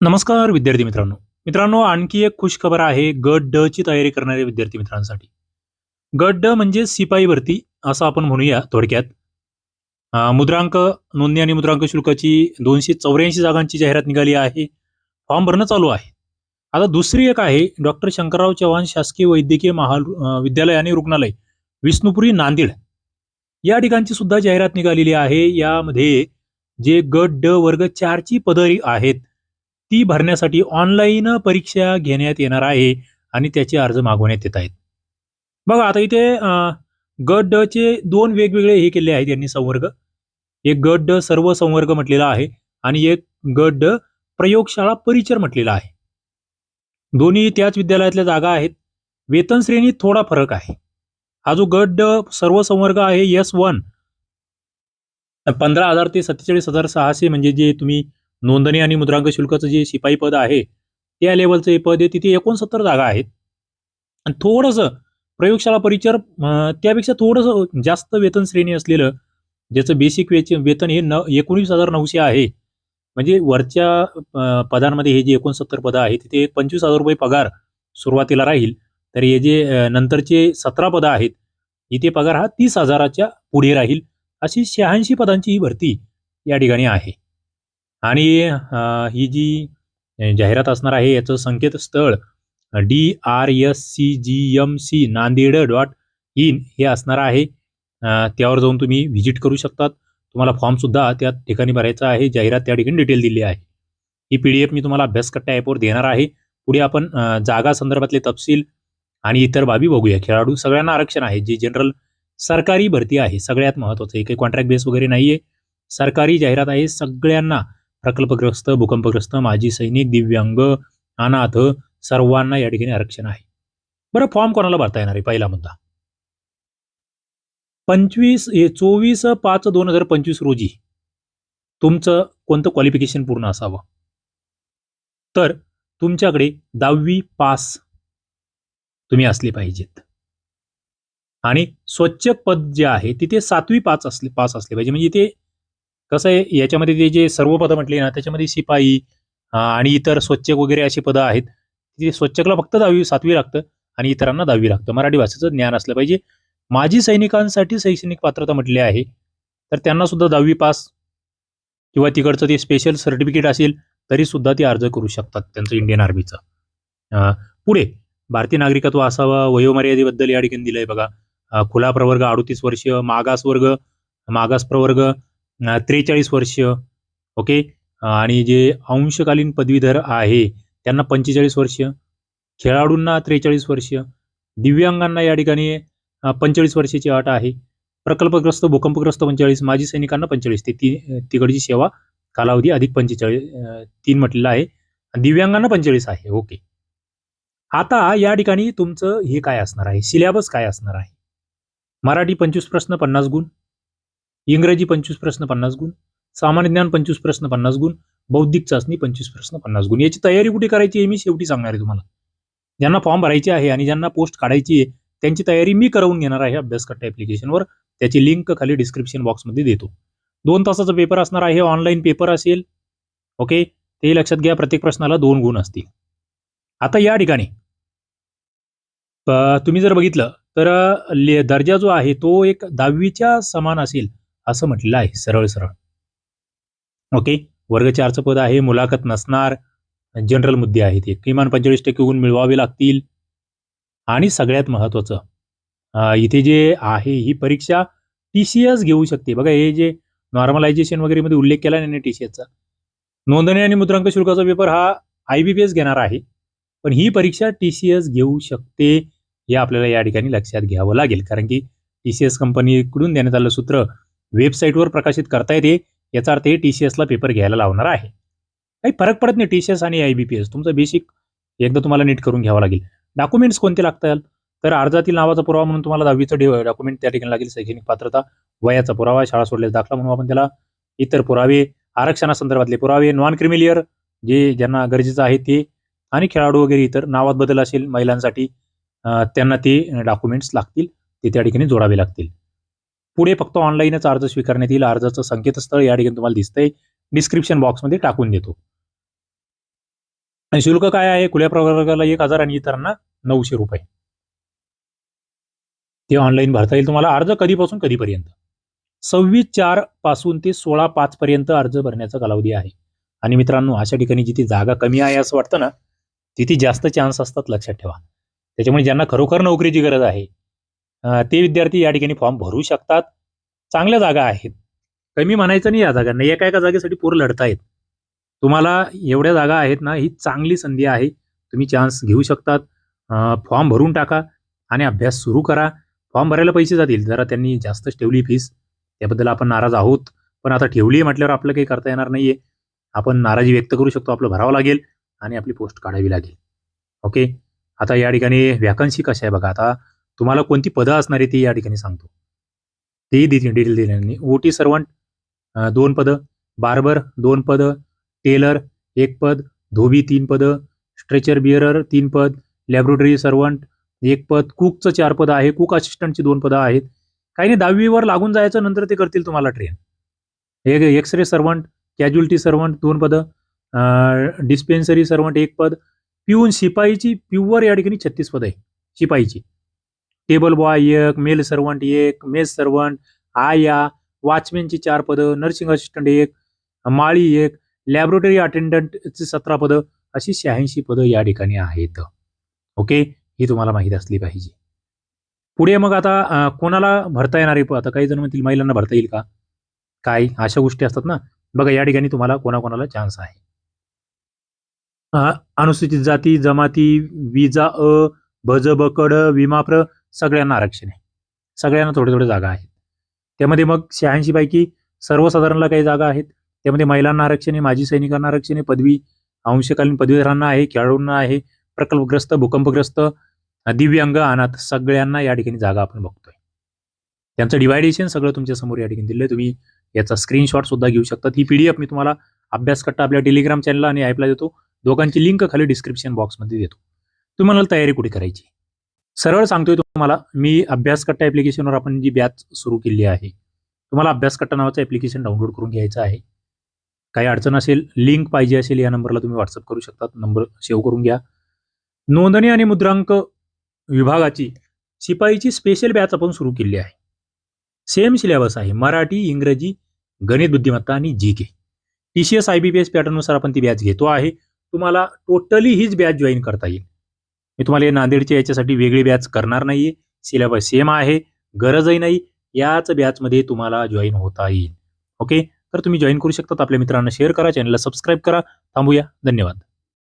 नमस्कार विद्यार्थी मित्रांनो. मित्रांनो आणखी एक खुश खबर आहे गट ड ची तयारी करणाऱ्या विद्यार्थी मित्रांसाठी. गट ड म्हणजे शिपाई भरती असं आपण म्हणूया थोडक्यात. मुद्रांक नोंदणी आणि मुद्रांक शुल्काची दोनशे चौऱ्याऐंशी जागांची जाहिरात निघाली आहे फॉर्म भरणं चालू आहे. आता दुसरी एक आहे डॉक्टर शंकरराव चव्हाण शासकीय वैद्यकीय महा विद्यालय आणि रुग्णालय विष्णुपुरी नांदेड. या ठिकाणची सुद्धा जाहिरात निघालेली आहे यामध्ये जे गट ड वर्ग चारची पदरी आहेत ती भरण्यासाठी ऑनलाईन परीक्षा घेण्यात येणार आहे आणि त्याचे अर्ज मागवण्यात येत आहेत. बघा आता इथे अं, गट ड चे दोन वेगवेगळे हे केले आहेत यांनी संवर्ग. एक गट ड सर्व संवर्ग म्हटलेला आहे आणि एक गट ड प्रयोगशाळा परिचर म्हटलेला आहे. दोन्ही त्याच विद्यालयातल्या जागा आहेत. वेतन श्रेणीत थोडा फरक आहे. हा जो गट ड सर्व संवर्ग आहे एस वन पंधरा हजार ते सत्तेचाळीस हजार सहाशे म्हणजे जे तुम्ही नोंदणी आणि मुद्रांक शुल्काचं जे शिपाई पद आहे त्या लेवलचं हे पद आहे तिथे एकोणसत्तर जागा आहेत. आणि थोडंसं प्रयोगशाळा परिचर त्यापेक्षा थोडंसं जास्त वेतन श्रेणी असलेलं ज्याचं बेसिक वेच वेतन हे न एकोणीस हजार नऊशे आहे. म्हणजे वरच्या पदांमध्ये हे जे एकोणसत्तर पदं आहेत तिथे पंचवीस हजार रुपये पगार सुरुवातीला राहील. तर हे जे नंतरचे सतरा पदं आहेत इथे पगार हा तीस हजाराच्या पुढे राहील. अशी शहाऐंशी पदांची ही भरती या ठिकाणी आहे. आणि ही जी जाहिरात असणार आहे याचं संकेतस्थळ D R S C G M C Nanded dot in हे असणार आहे. त्यावर जाऊन तुम्ही व्हिजिट करू शकतात. तुम्हाला फॉर्म सुद्धा त्या ठिकाणी भरायचा आहे. जाहिरात त्या ठिकाणी डिटेल दिली आहे. ही पी डी एफ मी तुम्हाला अभ्यासकट्टा ॲपवर देणार आहे. पुढे आपण जागा संदर्भातले तपशील आणि इतर बाबी बघूया. खेळाडू सगळ्यांना आरक्षण आहे. जी जनरल सरकारी भरती आहे. सगळ्यात महत्त्वाचं आहे. काही कॉन्ट्रॅक्ट बेस वगैरे नाही आहे सरकारी जाहिरात आहे. सगळ्यांना प्रकल्पग्रस्त भूकंपग्रस्त माजी सैनिक दिव्यांग अनाथ सर्वांना या ठिकाणी आरक्षण आहे. बरं फॉर्म कोणाला भरता येणार आहे? पहिला मुद्दा. पंचवीस चोवीस पाच दोन हजार पंचवीस रोजी तुमचं कोणतं क्वालिफिकेशन पूर्ण असावं? तर तुमच्याकडे दहावी पास तुम्ही असले पाहिजेत. आणि स्वच्छ पद जे आहे तिथे सातवी पाच असले पास असले पाहिजे. म्हणजे इथे कसं आहे याच्यामध्ये ते जे सर्व पदं म्हटली ना त्याच्यामध्ये शिपाई आणि इतर स्वच्छक वगैरे अशी पदं आहेत. ती स्वच्छकला फक्त दहावी सातवी लागतं आणि इतरांना दहावी लागतं. मराठी भाषेचं ज्ञान असलं पाहिजे. माजी सैनिकांसाठी शैक्षणिक पात्रता म्हटली आहे तर त्यांना सुद्धा दहावी पास किंवा तिकडचं ते स्पेशल सर्टिफिकेट असेल तरी सुद्धा ते अर्ज करू शकतात त्यांचं इंडियन आर्मीचं पुढे भारतीय नागरिकत्व असावं वयोमर्यादेबद्दल या ठिकाणी दिलंय बघा. खुला प्रवर्ग अडोतीस वर्ष मागास वर्ग मागास प्रवर्ग त्रेचाळीस वर्ष ओके? आणि जे अंशकालीन पदवीधर आहे त्यांना पंचेचाळीस वर्ष खेळाडूंना त्रेचाळीस वर्ष दिव्यांगांना या ठिकाणी पंचेचाळीस वर्षाची अट आहे. प्रकल्पग्रस्त भूकंपग्रस्त पंचेचाळीस माजी सैनिकांना पंचेचाळीस. ते ती तिकडची सेवा कालावधी अधिक पंचेचाळीस तीन म्हटलेलं आहे. दिव्यांगांना पंचेचाळीस आहे ओके. आता या ठिकाणी तुमचं हे काय असणार आहे? सिलेबस काय असणार आहे? मराठी पंचवीस प्रश्न पन्नास गुण. इंग्रजी पंचवीस प्रश्न पन्नास गुण सामान्य ज्ञान पंचवीस प्रश्न पन्नास गुण बौद्धिक चाचणी पंचवीस प्रश्न पन्नास गुण. याची तयारी कुठे करायची आहे मी? शेवटी सांगणार आहे तुम्हाला. ज्यांना फॉर्म भरायचे आहे आणि ज्यांना पोस्ट काढायची आहे त्यांची तयारी मी करवून घेणार आहे अभ्यासकट्टा ॲप्लिकेशनवर त्याची लिंक खाली डिस्क्रिप्शन बॉक्समध्ये देतो. दोन तासाचा पेपर असणार आहे ऑनलाईन पेपर असेल ओके ते लक्षात घ्या प्रत्येक प्रश्नाला दोन गुण असतील. आता या ठिकाणी तुम्ही जर बघितलं तर ले- दर्जा जो आहे तो एक दहावीच्या समान असेल. असं म्हटलेलं आहे सरळ सरळ. ओके? वर्ग चारचं पद आहे मुलाखत नसणार जनरल मुद्दे आहेत. हे किमान पंचेचाळीस टक्के गुण मिळवावे लागतील. आणि सगळ्यात महत्वाचं इथे जे आहे ही परीक्षा टी सी एस घेऊ शकते. बघा हे जे नॉर्मलायझेशन वगैरे मध्ये उल्लेख केला नाही टी सी एसचा नोंदणी आणि मुद्रांक शुल्काचा पेपर हा आय बी पी एस घेणार आहे. पण ही परीक्षा टी सी एस घेऊ शकते हे आपल्याला या ठिकाणी लक्षात घ्यावं लागेल. कारण की टी सी एस कंपनीकडून देण्यात आलं सूत्र वेबसाईटवर प्रकाशित करता येते. याचा अर्थ हे टी सी एसला पेपर घ्यायला लावणार आहे. काही फरक पडत नाही टी सी एस आणि आय बी पी एस तुमचं बेसिक एकदा तुम्हाला नीट करून घ्यावं लागेल. डॉक्युमेंट्स कोणते लागतात? तर अर्जातील नावाचा पुरावा म्हणून तुम्हाला दहावीचं डॉक्युमेंट त्या ठिकाणी लागेल. शैक्षणिक पात्रता वयाचा पुरावा शाळा सोडल्याचा दाखला म्हणून आपण त्याला इतर पुरावे आरक्षणासंदर्भातले पुरावे नॉन क्रिमिलियर जे ज्यांना गरजेचं आहे ते आणि खेळाडू वगैरे इतर नावात बदल असेल महिलांसाठी त्यांना ते डॉक्युमेंट्स लागतील. ते त्या ठिकाणी जोडावे लागतील. पुढे फक्त ऑनलाईनच अर्ज स्वीकारण्यात येईल. अर्जाचं संकेतस्थळ या ठिकाणी तुम्हाला दिसतंय. डिस्क्रिप्शन बॉक्समध्ये टाकून देतो. आणि शुल्क काय आहे? खुल्या प्रवर्गाला एक हजार आणि इतरांना नऊशे रुपये. ते ऑनलाईन भरता येईल तुम्हाला. अर्ज कधीपासून कधीपर्यंत? सव्वीस चारपासून ते सोळा पाच पर्यंत अर्ज भरण्याचा कालावधी आहे. आणि मित्रांनो अशा ठिकाणी जिथे जागा कमी आहे असं वाटतं ना तिथे जास्त चान्स असतात लक्षात ठेवा. त्याच्यामुळे ज्यांना खरोखर नोकरीची गरज आहे ते विद्यार्थी या ठिकाणी फॉर्म भरू शकतात. चांगल्या जागा आहेत. कमी म्हणायचं नाही या जागांना एका एका जागेसाठी पोर लढतायत. तुम्हाला एवढ्या जागा आहेत ना ही चांगली संधी आहे. तुम्ही चान्स घेऊ शकतात. फॉर्म भरून टाका आणि अभ्यास सुरू करा. फॉर्म भरायला पैसे जातील. जरा त्यांनी जास्तच ठेवली फीस त्याबद्दल आपण नाराज आहोत. पण आता ठेवली आहे म्हटल्यावर आपलं काही करता येणार नाहीये. आपण नाराजी व्यक्त करू शकतो. आपलं भरावं लागेल आणि आपली पोस्ट काढावी लागेल. ओके आता या ठिकाणी व्हॅकन्सी कशा आहे बघा. आता तुम्हाला कोणती पदं असणार आहे ती या ठिकाणी सांगतो. तेही डिटेल डिटेल दिलेली ओ टी सर्वंट दोन पदं. बार्बर दोन पदं. टेलर एक पद. धोबी तीन पदं. स्ट्रेचर बिअरर तीन पद. लॅबोरेटरी सर्वंट एक पद. कुकचं चार पदं आहे. कुक असिस्टंटची दोन पदं आहेत. काही नाही दहावीवर लागून जायचं नंतर ते करतील तुम्हाला ट्रेन. एक X ray servant casualty servant दोन पदं. डिस्पेन्सरी सर्वंट एक पद. पिऊन शिपाईची प्युअर या ठिकाणी छत्तीस पद आहे. शिपाईची. टेबल बॉय एक मेल सर्वंट एक मेस सर्वंट आया वॉचमॅनची चार पदं नर्सिंग असिस्टंट एक माळी एक लॅबोरेटरी अटेंडंटची सतरा पदं अशी शहाऐंशी पदं या ठिकाणी आहेत. ओके? ही तुम्हाला माहीत असली पाहिजे. पुढे मग आता कोणाला भरता येणार आहे आता काही जण म्हणतील महिलांना भरता येईल का? काय? अशा गोष्टी असतात ना. बघा या ठिकाणी तुम्हाला कोणाकोणाला चान्स आहे. अनुसूचित जाती जमाती विजा अ भज बकड विमाप्र सगळ्यांना आरक्षण आहे. सगळ्यांना थोडे थोडे जागा आहेत. त्यामध्ये मग शहाऐंशी पैकी सर्वसाधारणला काही जागा आहेत. त्यामध्ये महिलांना आरक्षण आहे माजी सैनिकांना आरक्षण आहे पदवी अंशकालीन पदवीधरांना आहे खेळाडूंना आहे प्रकल्पग्रस्त भूकंपग्रस्त दिव्यांग अनाथ सगळ्यांना या ठिकाणी जागा आपण बघतोय. त्यांचं डिवायडेशन सगळं तुमच्यासमोर या ठिकाणी दिलंय. तुम्ही याचा स्क्रीनशॉट सुद्धा घेऊ शकता. ही पीडीएफ मी तुम्हाला अभ्यास कट्टा आपल्या टेलिग्राम चॅनलला आणि ॲपला देतो. दोघांची लिंक खाली डिस्क्रिप्शन बॉक्समध्ये देतो. तुम्हाला तयारी कुठे करायची? सरळ सांगतोय तुम्हाला मी अभ्यासकट्टा ऍप्लिकेशनवर ॲप्लिकेशनवर आपण जी बॅच सुरू केली आहे तुम्हाला अभ्यासकट्टा नावाचं ॲप्लिकेशन डाउनलोड करून घ्यायचं आहे. काही अडचण असेल लिंक पाहिजे असेल या नंबरला तुम्ही व्हॉट्सअप करू शकता नंबर सेव्ह करून घ्या. नोंदणी आणि मुद्रांक विभागाची शिपाईची स्पेशल बॅच आपण सुरू केली आहे. सेम सिलेबस आहे मराठी इंग्रजी गणित बुद्धिमत्ता आणि G K T C S I B P S पॅटर्ननुसार आपण ती बॅच घेतो आहे. तुम्हाला टोटली हीच बॅच जॉईन करता येईल. मी तुम्हाला हे नांदेडच्या याच्यासाठी वेगळी बॅच करणार नाहीये. सिलेबस सेम आहे. गरजही नाही. याच बॅचमध्ये तुम्हाला जॉईन होता येईल. ओके तर तुम्ही जॉईन करू शकतात. आपल्या मित्रांना शेअर करा. चॅनलला सबस्क्राईब करा. थांबूया. धन्यवाद.